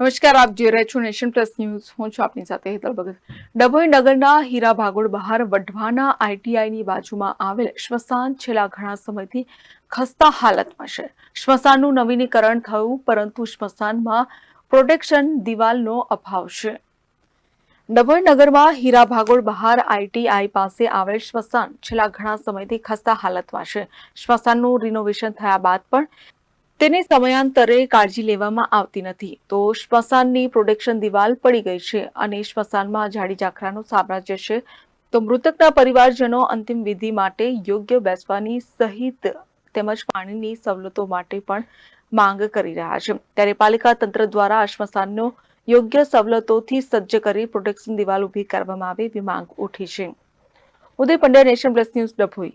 નમસ્કાર, આપ જોઈ રહ્યા છો નેશન પ્લસ ન્યૂઝ. હું છું આપની સાથે હેતલ ભગત. ડભોઈ નગરના હીરા ભાગોળ બહાર વઢવાના આઈટીઆઈની બાજુમાં આવેલ સ્મશાન છેલ્લા ઘણા સમયથી ખસ્તા હાલતમાં છે. સ્મશાનનું નવીનીકરણ થયું, પરંતુ સ્મશાનમાં પ્રોટેક્શન દિવાલનો અભાવ છે. ડભોઈ નગરમાં હીરા ભાગોળ બહાર આઈટીઆઈ પાસે આવેલ સ્મશાન છેલ્લા ઘણા સમયથી ખસ્તા હાલતમાં છે. સ્મશાનનું રિનોવેશન થયા બાદ પણ તેની સમયાંતરે કાળજી લેવામાં આવતી નથી. તો સ્મશાનની પ્રોટેક્શન દિવાલ પડી ગઈ છે અને સ્મશાનમાં ઝાડી ઝાખરાનું સામ્રાજ્ય છે. તો મૃતકના પરિવારજનો અંતિમ વિધિ માટે યોગ્ય બેસવાની સહિત તેમજ પાણીની સવલતો માટે પણ માંગ કરી રહ્યા છે. ત્યારે પાલિકા તંત્ર દ્વારા સ્મશાનનો યોગ્ય સવલતોથી સજ્જ કરી પ્રોટેક્શન દિવાલ ઊભી કરવામાં આવે એવી માંગ ઉઠી છે. Uday Pandya Nation Plus News Dabhoi.